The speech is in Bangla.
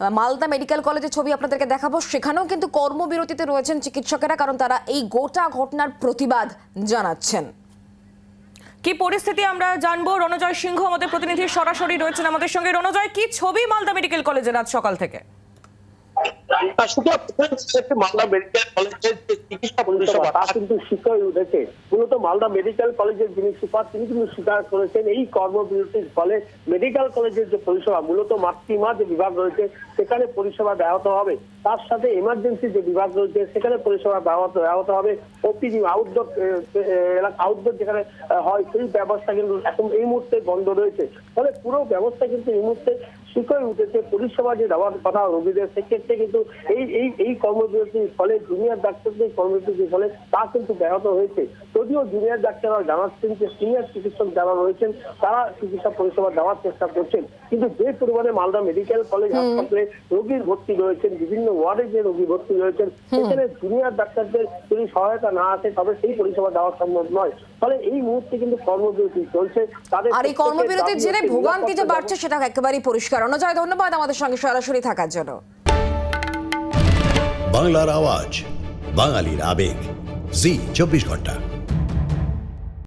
মালদা মেডিকেল কলেজের ছবি আপনাদেরকে দেখাবো। সেখানেও কিন্তু কর্মবিরতিতে রয়েছেন চিকিৎসকেরা কারণ তারা এই গোটা ঘটনার প্রতিবাদ জানাচ্ছেন। কি পরিস্থিতি আমরা জানব? রণজয় সিংহ আমাদের প্রতিনিধি সরাসরি রয়েছেন আমাদের সঙ্গে। রণজয় কি ছবি মালদা মেডিকেল কলেজের আজ সকাল থেকে? মালদা মেডিকেল কলেজের চিকিৎসা তা কিন্তু উঠেছে। মূলত মালদা মেডিকেল কলেজের যিনি সুপার তিনি কিন্তু স্বীকার করেছেন এই কর্মবিরতির ফলে মেডিকেল কলেজের যে পরিষেবা মূলত মাতৃমা যে বিভাগ রয়েছে সেখানে পরিষেবা ব্যাহত হবে। তার সাথে এমার্জেন্সি যে বিভাগ রয়েছে সেখানে পরিষেবা ব্যাহত ব্যাহত হবে। ওপিডি আউটডোর এলাকা আউটডোর যেখানে হয় সেই ব্যবস্থা কিন্তু এখন এই মুহূর্তে বন্ধ রয়েছে। ফলে পুরো ব্যবস্থা কিন্তু এই মুহূর্তে শিখরে উঠেছে পরিষেবা যে দেওয়ার কথা রোগীদের সেক্ষেত্রে কিন্তু এই এই এই কর্মবিরতির ফলে জুনিয়র ডাক্তারদের কর্মবিরতির ফলে তা কিন্তু ব্যাহত হয়েছে। যদিও জুনিয়র ডাক্তাররা জানাচ্ছেন যে সিনিয়র চিকিৎসক যারা রয়েছেন তারা চিকিৎসা পরিষেবা দেওয়ার চেষ্টা করছেন। কিন্তু যে পরিমাণে মালদা মেডিকেল কলেজ হাসপাতালে রোগীর ভর্তি রয়েছেন বিভিন্ন ওয়ার্ডে যে রোগী ভর্তি রয়েছেন সেখানে জুনিয়র ডাক্তারদের যদি সহায়তা না আসে তবে সেই পরিষেবা দেওয়া সম্ভব নয়। ফলে এই মুহূর্তে কিন্তু কর্মবিরতি চলছে। তাদের আর এই কর্মবিরতির জেরে ভোগান্তি যে বাড়ছে সেটা একেবারেই পরিষ্কার অনুজয় ধন্যবাদ আমাদের সঙ্গে সরাসরি থাকার জন্য। বাংলার আওয়াজ বাঙালির আবেগ। জি চব্বিশ ঘণ্টা।